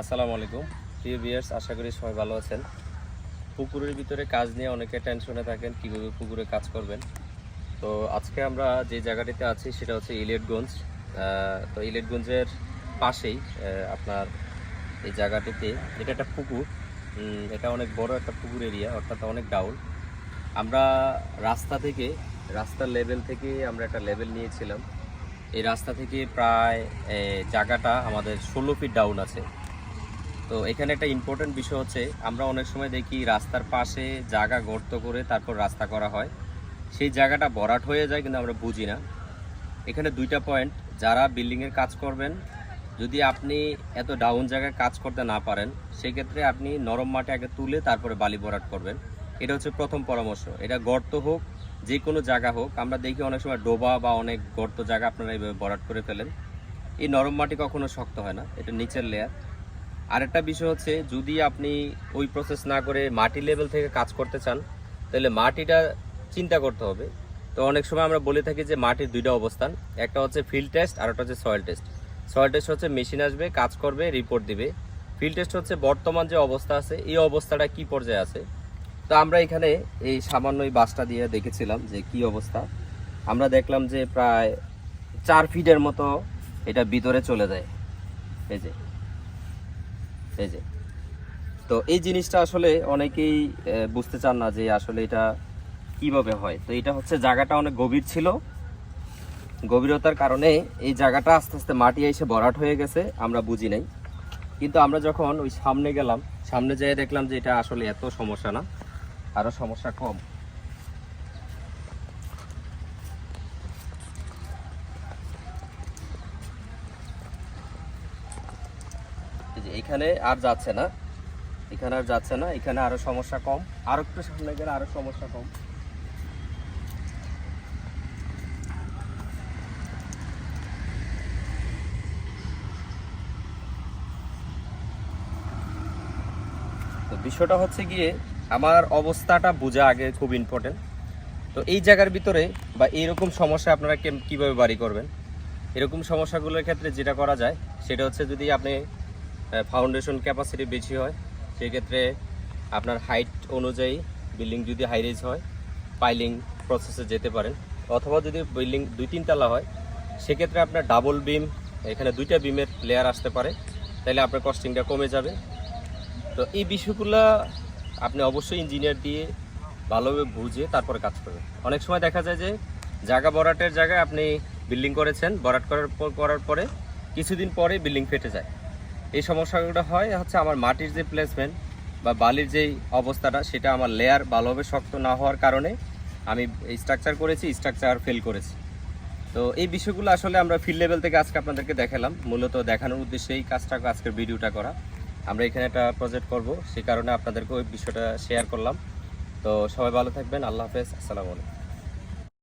আসসালামু আলাইকুম। প্রিয় বিয়ার্স আশা করি সবাই ভালো আছেন। পুকুরের ভিতরে কাজ নিয়ে অনেকে টেনশনে থাকেন, কীভাবে পুকুরে কাজ করবেন। তো আজকে আমরা যে জায়গাটিতে আছি সেটা হচ্ছে ইলেটগঞ্জ তো ইলেটগঞ্জের পাশেই আপনার এই জায়গাটিতে এটা একটা পুকুর। এটা অনেক বড় একটা পুকুর এরিয়া অর্থাৎ অনেক ডাউন আমরা রাস্তা থেকে, রাস্তার লেভেল থেকে আমরা একটা লেভেল নিয়েছিলাম। এই রাস্তা থেকে প্রায় জায়গাটা আমাদের ষোলো ফিট ডাউন আছে। তো এখানে একটা ইম্পর্টেন্ট বিষয় হচ্ছে, আমরা অনেক সময় দেখি রাস্তার পাশে জায়গা গর্ত করে তারপর রাস্তা করা হয়। সেই জায়গাটা ভরাট হয়ে যায় কিন্তু আমরা বুঝি না। এখানে দুইটা পয়েন্ট যারা বিল্ডিংয়ের কাজ করবেন, যদি আপনি এত ডাউন জায়গায় কাজ করতে না পারেন, সেক্ষেত্রে আপনি নরম মাটি আগে তুলে তারপরে বালি ভরাট করবেন। এটা হচ্ছে প্রথম পরামর্শ। এটা গর্ত হোক যে কোনো জায়গা হোক, আমরা দেখি অনেক সময় ডোবা বা অনেক গর্ত জায়গা আপনারা এইভাবে ভরাট করে ফেলেন। এই নরম মাটি কখনো শক্ত হয় না, এটা নিচের লেয়ার আরেকটা বিষয় হচ্ছে, যদি আপনি ওই প্রসেস না করে মাটি লেভেল থেকে কাজ করতে চান, তাহলে মাটিটা চিন্তা করতে হবে। তো অনেক সময় আমরা বলে থাকি যে মাটির দুইটা অবস্থান, একটা হচ্ছে ফিল্ড টেস্ট আর একটা হচ্ছে সয়েল টেস্ট সয়েল টেস্ট হচ্ছে মেশিন আসবে, কাজ করবে রিপোর্ট দিবে। ফিল্ড টেস্ট হচ্ছে বর্তমান যে অবস্থা আছে, এই অবস্থাটা কি পর্যায়ে আছে? তো আমরা এখানে এই সামান্য এই বাসটা দিয়ে দেখেছিলাম যে কি অবস্থা। আমরা দেখলাম যে প্রায় চার ফিটের মতো এটা ভিতরে চলে যায়। এই যে এই যে। তো এই জিনিসটা আসলে অনেকেই বুঝতে চান না যে আসলে এটা কীভাবে হয়। তো এটা হচ্ছে জায়গাটা অনেক গভীর ছিল। গভীরতার কারণে এই জায়গাটা আস্তে আস্তে মাটি এসে ভরাট হয়ে গেছে, আমরা বুঝি নাই। কিন্তু আমরা যখন ওই সামনে গেলাম, সামনে যেয়ে দেখলাম যে এটা আসলে এত সমস্যা না, আরও সমস্যা কম। যে এখানে আর যাচ্ছে না। এখানে আর যাচ্ছে না, এখানে আরও সমস্যা কম। আর একটু সামনে গেলে আরও সমস্যা কম। তো বিষয়টা হচ্ছে গিয়ে, আমার অবস্থাটা বোঝা আগে খুব ইম্পর্টেন্ট তো এই জায়গার ভিতরে বা এইরকম সমস্যা আপনারা কীভাবে বাড়ি করবেন? এরকম সমস্যাগুলোর ক্ষেত্রে যেটা করা যায়, সেটা হচ্ছে যদি আপনি ফাউন্ডেশন ক্যাপাসিটি বেশি হয়, সেক্ষেত্রে আপনার হাইট অনুযায়ী বিল্ডিং যদি হাই রেজ হয় পাইলিং প্রসেসে যেতে পারেন। অথবা যদি বিল্ডিং দুই তিনতলা হয়, সেক্ষেত্রে আপনার ডাবল বিম এখানে দুইটা বিমের লেয়ার আসতে পারে। তাহলে আপনার কস্টিংটা কমে যাবে। তো এই বিষয়গুলো আপনি অবশ্যই ইঞ্জিনিয়ার দিয়ে ভালোভাবে বুঝে তারপরে কাজ করবেন। অনেক সময় দেখা যায় যে জায়গা বরাটের জায়গায় আপনি বিল্ডিং করেছেন, বরাট করার পর, করার পরে কিছুদিন পরে বিল্ডিং ফেটে যায়। এই সমস্যাগুলো হয় হচ্ছে আমার মাটির যে প্লেসমেন্ট বা বালির যেই অবস্থাটা, সেটা আমার লেয়ার ভালোভাবে শক্ত না হওয়ার কারণে আমি স্ট্রাকচার করেছি স্ট্রাকচার ফেল করেছি। তো এই বিষয়গুলো আসলে আমরা ফিল্ড লেভেল থেকে আজকে আপনাদেরকে দেখালাম। মূলত দেখানোর উদ্দেশ্যে এই কাজটা, আজকের ভিডিওটা করা। আমরা এখানে একটা প্রজেক্ট করব, সে কারণে আপনাদেরকে ওই বিষয়টা শেয়ার করলাম। তো সবাই ভালো থাকবেন, আল্লাহ হাফেজ, আসসালামু আলাইকুম।